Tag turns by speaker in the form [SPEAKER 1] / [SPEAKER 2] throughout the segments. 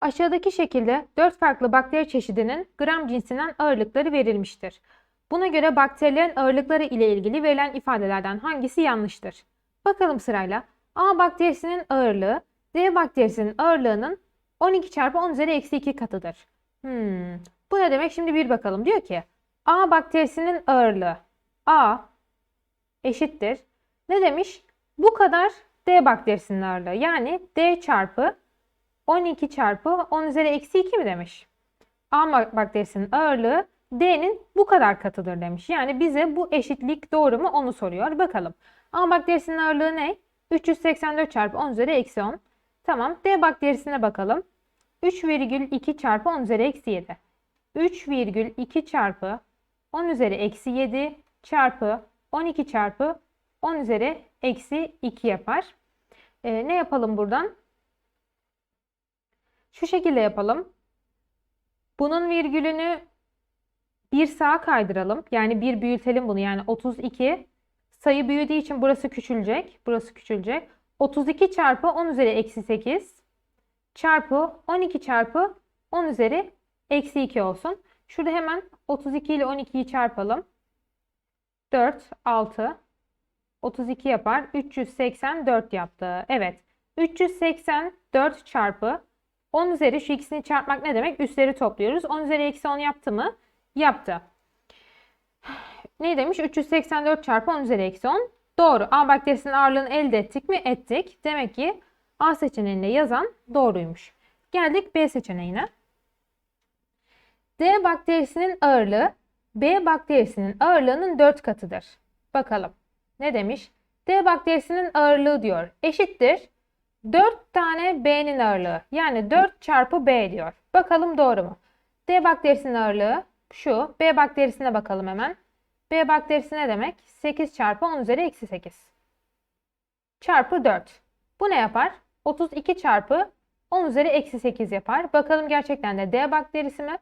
[SPEAKER 1] Aşağıdaki şekilde 4 farklı bakteri çeşidinin gram cinsinden ağırlıkları verilmiştir. Buna göre bakterilerin ağırlıkları ile ilgili verilen ifadelerden hangisi yanlıştır? Bakalım sırayla. A bakterisinin ağırlığı D bakterisinin ağırlığının 12 çarpı 10 üzeri eksi 2 katıdır. Hmm. Bu ne demek? Şimdi bir bakalım. Diyor ki A bakterisinin ağırlığı A eşittir. Ne demiş? Bu kadar D bakterisinin ağırlığı. Yani D çarpı 12 çarpı 10 üzeri eksi 2 mi demiş? A bakterisinin ağırlığı D'nin bu kadar katıdır demiş. Yani bize bu eşitlik doğru mu onu soruyor. Bakalım. A bakterisinin ağırlığı ne? 384 çarpı 10 üzeri eksi 10. Tamam. D bakterisine bakalım. 3,2 çarpı 10 üzeri eksi 7. 3,2 çarpı 10 üzeri eksi 7 çarpı 12 çarpı 10 üzeri eksi 2 yapar. Ee, ne yapalım buradan? Şu şekilde yapalım. Bunun virgülünü bir sağa kaydıralım. Yani bir büyütelim bunu. Yani 32 sayı büyüdüğü için burası küçülecek. Burası küçülecek. 32 çarpı 10 üzeri eksi 8 çarpı 12 çarpı 10 üzeri eksi 2 olsun. Şurada hemen 32 ile 12'yi çarpalım. 4, 6, 32 yapar. 384 yaptı. Evet. 384 çarpı 10 üzeri şu ikisini çarpmak ne demek? Üstleri topluyoruz. 10 üzeri eksi 10 yaptı mı? Yaptı. Ne demiş? 384 çarpı 10 üzeri eksi 10. Doğru. A bakterisinin ağırlığını elde ettik mi? Ettik. Demek ki A seçeneğinde yazan doğruymuş. Geldik B seçeneğine. D bakterisinin ağırlığı B bakterisinin ağırlığının 4 katıdır. Bakalım. Ne demiş? D bakterisinin ağırlığı diyor. Eşittir. 4 tane B'nin ağırlığı. Yani 4 çarpı B diyor. Bakalım doğru mu? D bakterisinin ağırlığı şu. B bakterisine bakalım hemen. B bakterisi ne demek? 8 çarpı 10 üzeri eksi 8. Çarpı 4. Bu ne yapar? 32 çarpı 10 üzeri eksi 8 yapar. Bakalım gerçekten de D bakterisi mi?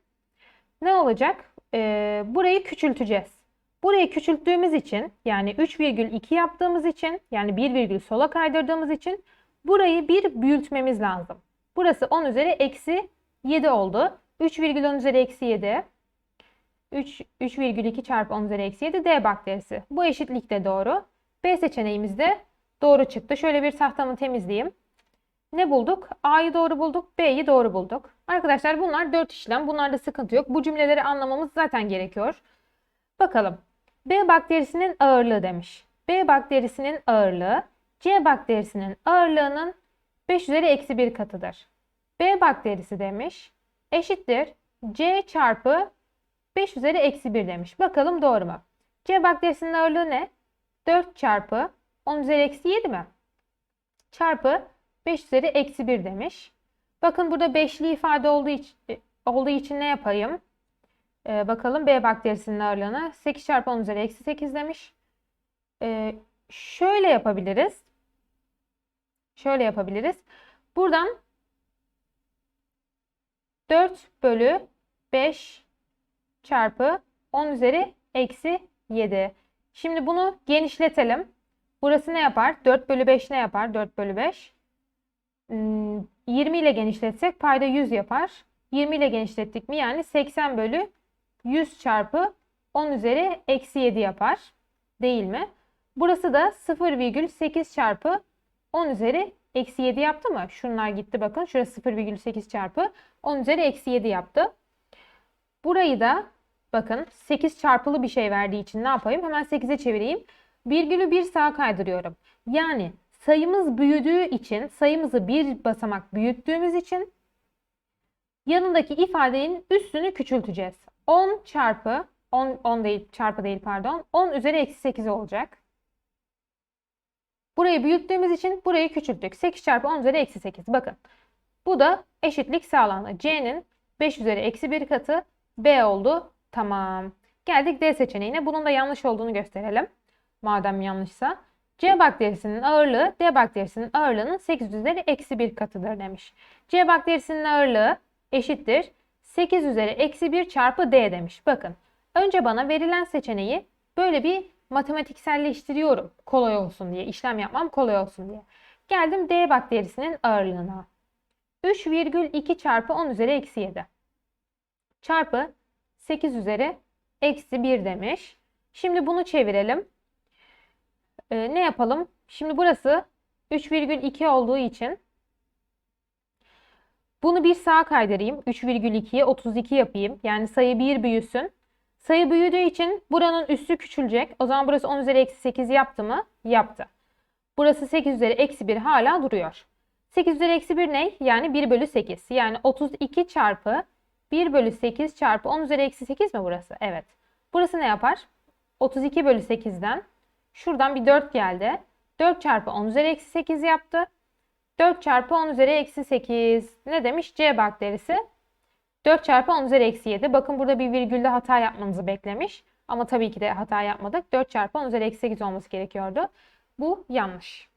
[SPEAKER 1] Ne olacak? Ee, burayı küçülteceğiz. Burayı küçülttüğümüz için yani 3,2 yaptığımız için yani 1 virgül sola kaydırdığımız için burayı bir büyütmemiz lazım. Burası 10 üzeri eksi 7 oldu. 3,10 üzeri eksi 7. 3, 3,2 çarpı 10 üzeri eksi 7 D bakterisi. Bu eşitlik de doğru. B seçeneğimiz de doğru çıktı. Şöyle bir tahtamı temizleyeyim. Ne bulduk? A'yı doğru bulduk, B'yi doğru bulduk. Arkadaşlar bunlar 4 işlem. Bunlarda sıkıntı yok. Bu cümleleri anlamamız zaten gerekiyor. Bakalım. B bakterisinin ağırlığı demiş. B bakterisinin ağırlığı C bakterisinin ağırlığının 5 üzeri eksi 1 katıdır. B bakterisi demiş. Eşittir. C çarpı 5 üzeri eksi 1 demiş. Bakalım doğru mu? C bakterisinin ağırlığı ne? 4 çarpı 10 üzeri eksi 7 mi? Çarpı 5 üzeri eksi 1 demiş. Bakın burada beşli ifade olduğu için, olduğu için ne yapayım? Ee, bakalım B bakterisinin ağırlığını 8 çarpı 10 üzeri eksi 8 demiş. Ee, şöyle yapabiliriz. Şöyle yapabiliriz. Buradan 4 bölü 5 çarpı 10 üzeri eksi 7. Şimdi bunu genişletelim. Burası ne yapar? 4 bölü 5 ne yapar? 4 bölü 5. 20 hmm, ile genişletsek payda 100 yapar. 20 ile genişlettik mi? Yani 80 bölü 100 çarpı 10 üzeri eksi 7 yapar. Değil mi? Burası da 0,8 çarpı 10 üzeri eksi 7 yaptı mı? Şunlar gitti bakın. Şurası 0,8 çarpı 10 üzeri eksi 7 yaptı. Burayı da bakın 8 çarpılı bir şey verdiği için ne yapayım? Hemen 8'e çevireyim. Virgülü bir sağa kaydırıyorum. Yani sayımız büyüdüğü için sayımızı bir basamak büyüttüğümüz için yanındaki ifadenin üstünü küçülteceğiz. 10 çarpı 10, 10 değil çarpı değil pardon 10 üzeri eksi 8 olacak. Burayı büyüttüğümüz için burayı küçülttük. 8 çarpı 10 üzeri eksi 8. Bakın. Bu da eşitlik sağlandı. C'nin 5 üzeri eksi 1 katı B oldu. Tamam. Geldik D seçeneğine. Bunun da yanlış olduğunu gösterelim. Madem yanlışsa. C bakterisinin ağırlığı D bakterisinin ağırlığının 8 üzeri eksi 1 katıdır demiş. C bakterisinin ağırlığı eşittir. 8 üzeri eksi 1 çarpı D demiş. Bakın. Önce bana verilen seçeneği böyle bir matematikselleştiriyorum. Kolay olsun diye. işlem yapmam kolay olsun diye. Geldim D bakterisinin ağırlığına. 3,2 çarpı 10 üzeri eksi 7 çarpı 8 üzeri eksi 1 demiş. Şimdi bunu çevirelim. Ee, ne yapalım? Şimdi burası 3,2 olduğu için bunu bir sağa kaydırayım. 3,2'ye 32 yapayım. Yani sayı 1 büyüsün. Sayı büyüdüğü için buranın üssü küçülecek. O zaman burası 10 üzeri eksi 8 yaptı mı? Yaptı. Burası 8 üzeri eksi 1 hala duruyor. 8 üzeri eksi 1 ne? Yani 1 bölü 8. Yani 32 çarpı 1 bölü 8 çarpı 10 üzeri eksi 8 mi burası? Evet. Burası ne yapar? 32 bölü 8'den şuradan bir 4 geldi. 4 çarpı 10 üzeri eksi 8 yaptı. 4 çarpı 10 üzeri eksi 8. Ne demiş? C bakterisi. 4 çarpı 10 üzeri eksi 7. Bakın burada bir virgülde hata yapmanızı beklemiş. Ama tabii ki de hata yapmadık. 4 çarpı 10 üzeri eksi 8 olması gerekiyordu. Bu yanlış.